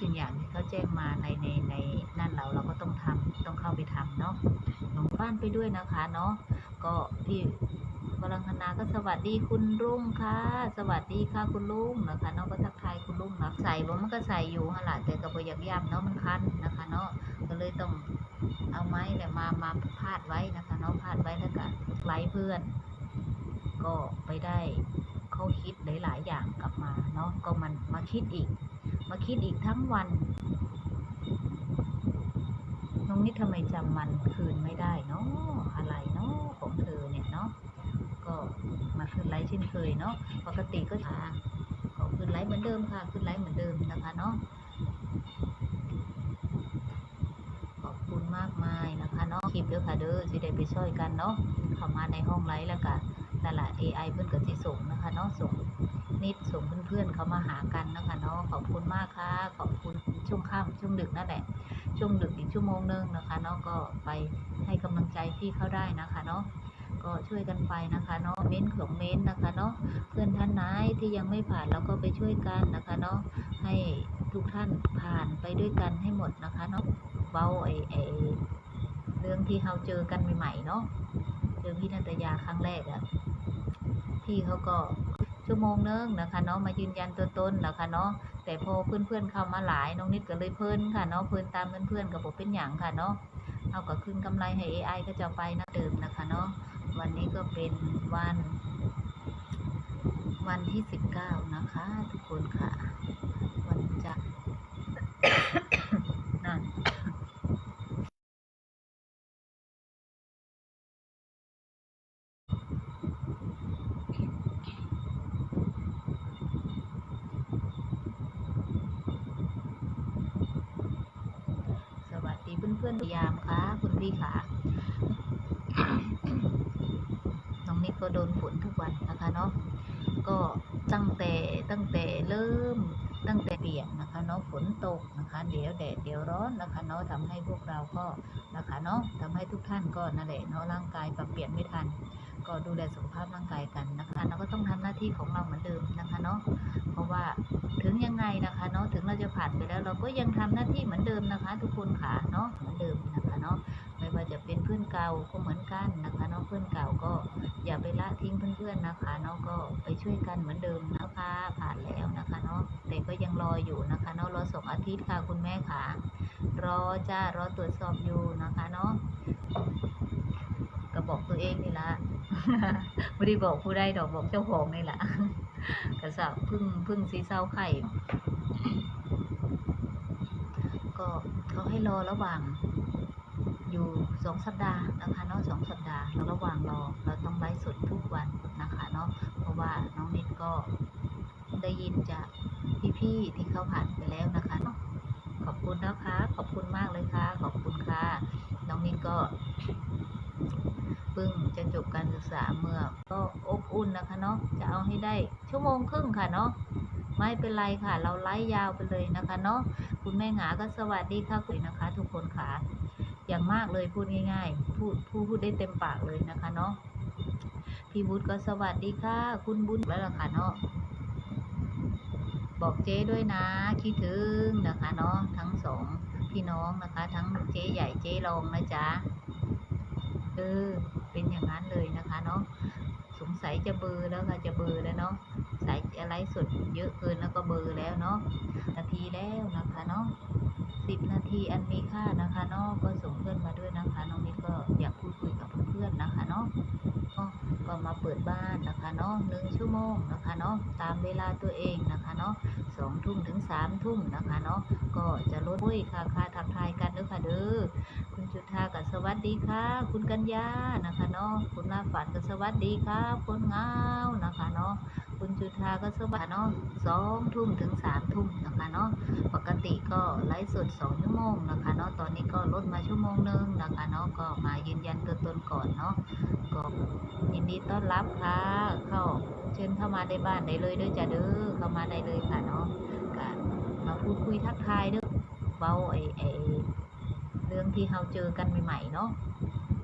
สิ่งอย่างที่เขาแจ้งมาในในในนั่นเราเราก็ต้องทำต้องเข้าไปทำเนาะลงบ้านไปด้วยนะคะเนาะก็พี่กำลังคณาก็สวัสดีคุณรุ่งค่ะ สวัสดีค่ะคุณลุงนะคะเนาะก็ทักทายคุณลุงนะใส่บ่มันก็ใส่อยู่ฮะล่ะแต่ก็บ่อยากย่ำเนาะมันคันนะคะ เนาะก็เลยต้องเอาไม้เนี่ยมามาพาดไว้นะคะเนาะพาดไว้แล้วก็ไล่เพื่อน ก็ไปได้เขาคิดหลาย ๆ อย่างกลับมาเนาะก็มันมาคิดอีก มาคิดอีกทั้งวัน น้องนิดทำไมจำมันคืนไม่ได้เนาะอะไรเนาะของเธอเนี่ยเนาะก็มาคืนไลฟ์เช่นเคยเนาะปกติก็ค่ะก็คืนไลฟ์เหมือนเดิมค่ะคืนไลฟ์เหมือนเดิมนะคะเนาะขอบคุณมากมายนะคะเนาะคลิปเด้อค่ะเด้อสิได้ไปช่วยกันเนาะเข้ามาในห้องไลฟ์แล้วก็นั่นแหละ AI เพื่อนก็สิส่งนะคะเนาะส่ง นิดส่งเพื่อนๆเขามาหากันนะคะเนาะขอบคุณมากค่ะ ขอบคุณช่วงค่ำช่วงดึกนั่นแหละ ช่วงดึกอีกชั่วโมงนึงนะคะเนาะก็ไปให้กำลังใจพี่เขาได้นะคะเนาะก็ช่วยกันไปนะคะเนาะเม้นของเม้นนะคะเนาะเพื่อนท่านไหนที่ยังไม่ผ่านเราก็ไปช่วยกันนะคะเนาะให้ทุกท่านผ่านไปด้วยกันให้หมดนะคะเนาะเบาไอไอเรื่องที่เราเจอกันใหม่ๆเนาะเจอพี่นันตยาครั้งแรกอะพี่เขาก็ ชั่วโมงนึงนะคะเนาะมายืนยันตัวตนนะคะเนาะแต่พอเพื่อนๆเข้ามาหลายน้องนิดก็เลยเพลินค่ะเนาะเพลินตามเพื่อนๆกับผมเป็นอย่างค่ะเนาะเอาก็คืนกำไรให้ AI ก็จะไปนะเดิมนะคะเนาะวันนี้ก็เป็นวัน วันที่สิบเก้านะคะ ทุกคนค่ะ วันจันทร์ นั่น สวัสดีเพยายามค่ะคุณพี่ขาน้องนิกก็โดนฝนทุกวันนะคะเนาะก็ตั้งแต่ตั้งแต่เริ่ม ตั้งแต่เปียกนะคะเนาะฝนตกนะคะเดี๋ยวแดดเดี๋ยวร้อนนะคะเนาะทำให้พวกเราก็นะคะเนาะทำให้ทุกท่านก็นั่นแหละเนาะร่างกายปรับเปลี่ยนไม่ทัน ก็ดูแลสุขภาพร่างกายกันนะคะเราก็ต้องทำหน้าที่ของเราเหมือนเดิมนะคะเนาะเพราะว่าถึงยังไงนะคะเนาะถึงเราจะผ่านไปแล้วเราก็ยังทำหน้าที่เหมือนเดิมนะคะ ทุกคนค่ะเนาะเหมือนเดิมนะคะเนาะไม่ว่าจะเป็นเพื่อนเก่าก็เหมือนกันนะคะเนาะเพื่อนเก่าก็อย่าไปละทิ้งเพื่อนๆนะคะเนาะก็ไปช่วยกันเหมือนเดิมนะ คะผ่านแล้วนะคะเนาะแต่ก็ยังรออยู่นะคะเนาะรอสองอาทิตย์ค่ะคุณแม่ค่ะรอจ้ารอตรวจสอบอยู่นะคะเนาะก็บอกตัวเองนี่ละไม่ได้บอกผู้ใดดอกบอกเจ้าของนี่แหละกระสับพึ่งพึ่งสีเศร้าไข่ก็เขาให้รอระหว่างอยู่สองสัปดาห์นะคะเนาะสองสัปดาห์แล้วระหว่างรอเราต้องไลฟ์สดทุกวันนะคะเนาะเพราะว่าน้องนิดก็ ได้ยินจากพี่ๆที่เขาผ่านไปแล้วนะคะเนาะขอบคุณนะคะ ขอบคุณมากเลยค่ะ ขอบคุณค่ะ น้องนิดก็เพิ่งจะจบการศึกษาเมื่อ ก็อบอุ่นนะคะเนาะ จะเอาให้ได้ชั่วโมงครึ่งค่ะเนาะ ไม่เป็นไรค่ะ เราไลฟ์ยาวไปเลยนะคะเนาะ คุณแม่หงาก็สวัสดีค่ะคุณนะคะ ทุกคนค่ะ อย่างมากเลยพูดง่ายๆ พูดพูดพูดได้เต็มปากเลยนะคะเนาะพี่บุตรก็สวัสดีค่ะ คุณบุญแล้วล่ะค่ะเนาะ บอกเจ๊ด้วยนะคิดถึงนะคะเนาะทั้งสองพี่น้องนะคะ ทั้งเจ๊ใหญ่เจ๊รองนะจ๊ะเออเป็นอย่างนั้นเลยนะคะเนาะสงสัยจะเบอร์แล้วค่ะจะเบอร์แล้วเนาะสายอะไรสดเยอะเกินแล้วก็เบอร์แล้วเนาะนาทีแล้วนะคะเนาะสิบนาทีอันมีค่านะคะเนาะก็ส่งเพื่อนมาด้วยนะคะน้องนิดก็อยากพูดคุยกับ พื่อนๆนะคะเนาะก็มาเปิดบ้านนะคะเนาะหนึ่งชั่วโมงนะคะเนาะตามเวลาตัวเองนะคะเนาะสองทุ่มถึงสามทุ่มนะคะเนาะก็จะลดด้วยค่ะค่ะทักทายกันด้อค่ะเด้อคุณจุธากับสวัสดีค่ะ คุณกัญญานะคะเนาะคุณลาฝันกับสวัสดีค่ะคุณเงานะคะเนาะ คุณจุธาก็สวัสดีเนาะสองทุ่มถึงสามทุ่มนะคะเนาะปกติก็ไลฟ์สดสองชั่วโมงนะคะเนาะตอนนี้ก็ลดมาชั่วโมงนึงนะคะเนาะก็มายืนยันตัวตนก่อนเนาะก็ยินดีต้อนรับค่ะเข้าเชิญเข้ามาในบ้านได้เลยเด้อจ้ะเด้อเข้ามาได้เลยค่ะเนาะก็มาพูดคุยทักทายเด้อเบาไอไอเรื่องที่เราเจอกันใหม่ๆเนาะ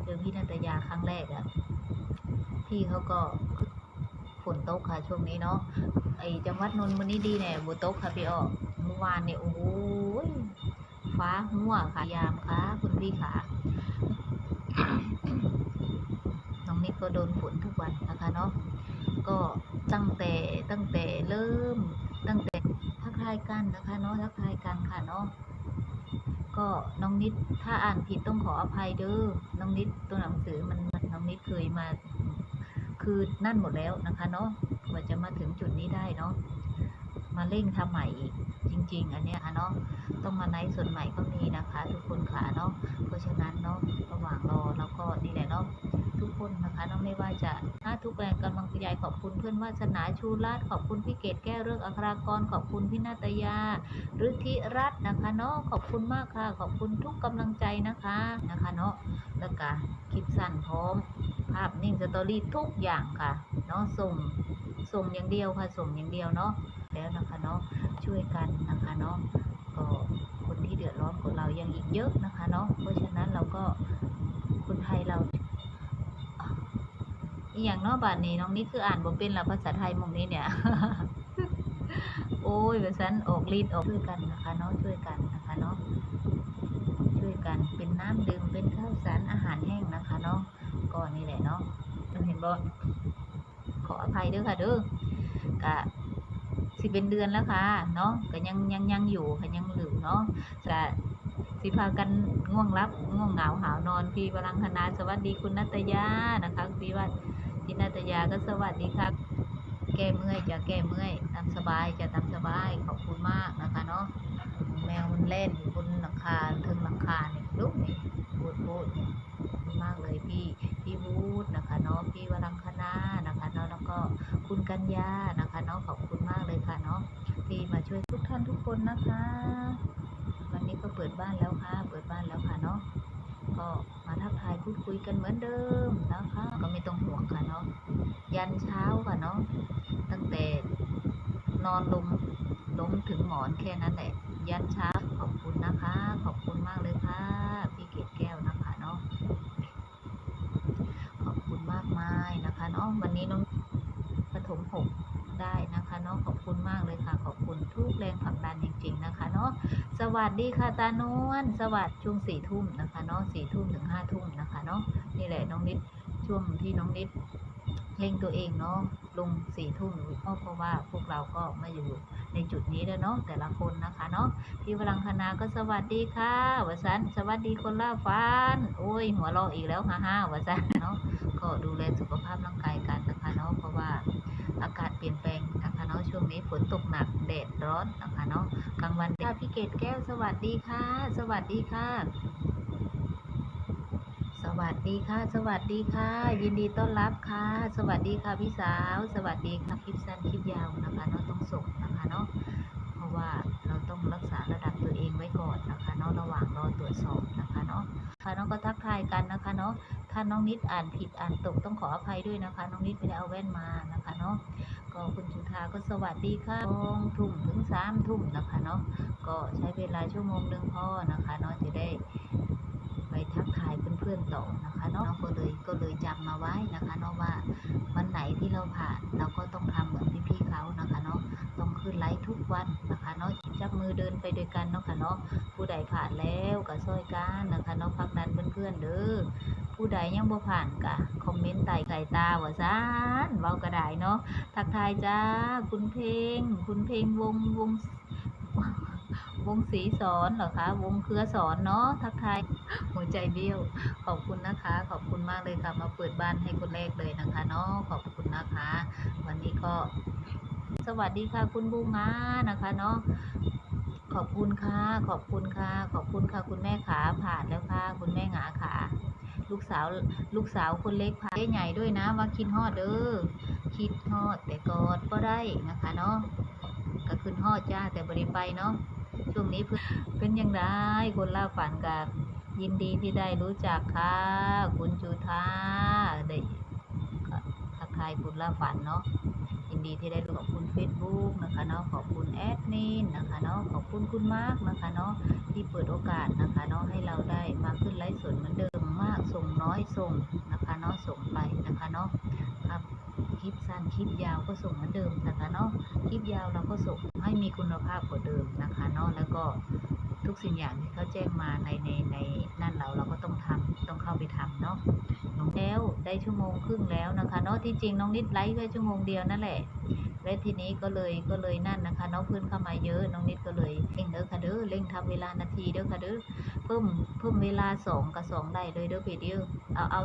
เจอพี่นันตยาครั้งแรกอะพี่เขาก็ ฝนตกค่ะช่วงนี้เนาะไอจังหวัดนนท์วันนี้ดีแน่บัตกค่ะพี่อ้อเมื่อวานเนี่ยโอ้โหฟ้าหัวค่ะยามค่ะคุณพี่ขาน้องนิดก็โดนฝนทุกวันนะคะเนาะก็ตั้งแต่ตั้งแต่เริ่มตั้งแต่ทักทายกันนะคะเนาะทักทายกันค่ะเนาะก็น้องนิดถ้าอ่านผิดต้องขออภัยเด้อน้องนิดตัวหนังสือมันน้องนิดเคยมา คือนั่นหมดแล้วนะคะเนาะกว่าจะมาถึงจุดนี้ได้เนาะมาเร่งทำใหม่อีก จริง ๆ อันเนี้ยเนาะต้องมาไนท์ส่วนใหม่ก็มีนะคะ ทุกคนค่ะเนาะเพราะฉะนั้นเนาะระหว่างรอแล้วก็นี่แหละเนาะทุกคนนะคะเนาะไม่ว่าจะถ้าทุกแรงกำลังใจขอบคุณเพื่อนวาสนาชูราชขอบคุณพี่เกดแก้วเรื่องอัครากรขอบคุณพี่นาตยาฤทธิรัตน์นะคะเนาะขอบคุณมากค่ะ ขอบคุณทุกกำลังใจนะคะนะคะเนาะแล้วก็คลิปสั้นพร้อม ภาพนิ่งสตอรี่ทุกอย่างค่ะเนาะส่งส่งอย่างเดียวค่ะส่งอย่างเดียวเนาะ แล้วนะคะเนาะช่วยกันนะคะเนาะก็คนที่เดือดร้อนของเรายังอีกเยอะนะคะเนาะเพราะฉะนั้นเราก็คนไทยเราอีอย่างนาะบาทนี้น้องนี่คืออ่านบ่เป็นละภาษาไทยมองนี้เนี่ย โอ้ยแบบนั้นออกฤทธิ์ออกช่วยกันนะคะเนาะช่วยกันนะคะเนาะช่วยกันเป็นน้ำดื่มเป็นข้าวสารอาหารแห้งนะคะเนาะก็นี่แหละเนาะมันเห็นบ่ขออภัยด้อค่ะเด้อกะ สิเป็นเดือนแล้วค่ะเนาะก็ยังยังยังอยู่ค่ะยังหลือเนาะจะสิพากันง่วงรับง่วงเหงาหาวนอนพี่วรังคณาสวัสดีคุณนัตยานะคะพี่ว่าพี่นัตยาก็สวัสดีค่ะแก้เมื่อยจะแก้เมื่อยตามสบายจะตามสบายขอบคุณมากนะคะเนาะแมวมันเล่นอยู่บนหลังคาถึงหลังคาเนี่ยลุกนี่พูดพูดเนี่ยมากเลยพี่พี่วูดนะคะเนาะพี่วรังคณานะคะเนาะแล้วก็คุณกัญญานะคะเนาะขอบคุณ นะคะ วันนี้ก็เปิดบ้านแล้วค่ะ เปิดบ้านแล้วค่ะเนาะ ก็มาทักทายพูดคุยกันเหมือนเดิมนะคะ ก็ไม่ต้องห่วงค่ะเนาะ ยันเช้าค่ะเนาะ ตั้งแต่นอนลงล้มถึงหมอนแค่นั้นแหละ ยันเช้าขอบคุณนะคะ ขอบคุณมากเลยค่ะ พี่เกดแก้วนะคะเนาะ ขอบคุณมากมายนะคะเนาะวันนี้น้องปฐมหกได้ นาะขอบคุณมากเลยค่ะ ขอบคุณทุกแรงผลักดันจริง ๆนะคะเนาะสวัสดีค่ะตานวลสวัสดีช่วงสี่ทุ่มนะคะเนาะสี่ทุ่มถึงห้าทุ่มนะคะเนาะนี่แหละน้องนิดช่วงที่น้องนิดเร่งตัวเองเนาะลงสี่ทุ่มเพราะว่าพวกเราก็มาอยู่ในจุดนี้แล้วเนาะแต่ละคนนะคะเนาะพี่พลังคณาก็สวัสดีค่ะวสันสวัสดีคนล่าฟันโอ้ยหัวเราะอีกแล้วฮ่าฮ่าวสันเนาะก็ดูแลสุขภาพร่างกายกันนะคะเนาะเพราะว่า อากาศเปลี่ยนแปลงนะคะเนาะช่วงนี้ฝนตกหนักแดดร้อนนะคะเนาะกลางวันค่ะพี่เกดแก้วสวัสดีค่ะ สวัสดีค่ะ สวัสดีค่ะ สวัสดีค่ะ ยินดีต้อนรับค่ะ สวัสดีค่ะพี่สาว สวัสดีค่ะคลิปสั้นคลิปยาวนะคะเนาะต้องส่งนะคะเนาะเพราะว่าเราต้องรักษาระดับตัวเองไว้ก่อนนะคะเนาะระหว่างรอตรวจสอบนะคะเนาะค่ะน้องก็ทักทายกันนะคะเนาะถ้าน้องนิดอ่านผิดอ่านตกต้องขออภัยด้วยนะคะ น้องนิดไม่ได้เอาแว่นมานะคะเนาะ ก็คุณจุธาก็สวัสดีค่ะสองทุ่มถึงสามทุ่มนะคะเนาะก็ใช้เวลาชั่วโมงหนึ่งพอนะคะเนาะจะได้ไปทักทายเพื่อนๆต่อนะคะเนาะก็เลยก็เลยจำมาไว้นะคะเนาะว่าวันไหนที่เราผ่านเราก็ต้องทำเหมือนพี่ๆเขานะคะเนาะต้อง ขึ้นไลฟ์ทุกวันนะคะเนาะจับมือเดินไปด้วยกันเนาะค่ะเนาะผู้ใดผ่านแล้วก็ช่วยกันนะคะเนาะพักดันเพื่อนๆเด้อผู้ใดยังบ่ผ่านกะคอมเมนต์ใต้ไก่ตาว่าซานเว้ากระไดเนาะทักทายจ้าคุณเพลง คุณเพลงวงวงวงสีสอนเหรอคะ วงเครือสอนเนาะทักทายหัวใจเบี้ยว ขอบคุณนะคะ ขอบคุณมากเลยค่ะ มาเปิดบ้านให้คนแรกเลยนะคะเนาะขอบคุณนะคะ วันนี้ก็ สวัสดีค่ะคุณบูงานะคะเนาะขอบคุณค่ะ ขอบคุณค่ะ ขอบคุณค่ะ คุณแม่ขาผ่านแล้วค่ะ คุณแม่หงาขา ลูกสาวลูกสาวคนเล็กพาได้ใหญ่ด้วยนะว่าคิดฮอดเด้อคิดฮอดแต่กอดก็ได้นะคะเนาะก็ขึ้นฮอดจ้าแต่บริไปเนาะช่วงนี้เป็นยังไงคนล่าฝันกับยินดีที่ได้รู้จักค่ะ คุณจุธาได้ทักทายคุณล่าฝันเนาะ ดีที่ได้รู้กับคุณเฟซบุ๊กนะคะเนาะขอบคุณแอดมินนะคะเนาะขอบคุณคุณมาร์กนะคะเนาะที่เปิดโอกาสนะคะเนาะให้เราได้มาขึ้นไลฟ์สดเหมือนเดิมมากส่งน้อยส่งนะคะเนาะส่งไปนะคะเนาะครับคลิปสั้นคลิปยาวก็ส่งเหมือนเดิมนะคะเนาะคลิปยาวเราก็ส่งให้มีคุณภาพกว่าเดิมนะคะเนาะแล้วก็ทุกสิ่งอย่างที่เขาแจ้งมาในในในนั่นเราเราก็ต้องทำต้องเข้าไปทำเนาะ ได้ชั่วโมงครึ่งแล้วนะคะเนาะที่จริงน้องนิดไลฟ์แค่ชั่วโมงเดียวนั่นแหละและทีนี้ก็เลยก็เลยนั่นนะคะน้องเพื่อนเข้ามาเยอะน้องนิดก็เลยเร่งเด้อค่ะเด้อเร่งทำเวลานาทีเด้อค่ะเด้อเพิ่มเพิ่มเวลาสองกับสองได้เลยเด้อพี่เดียวเอาเอา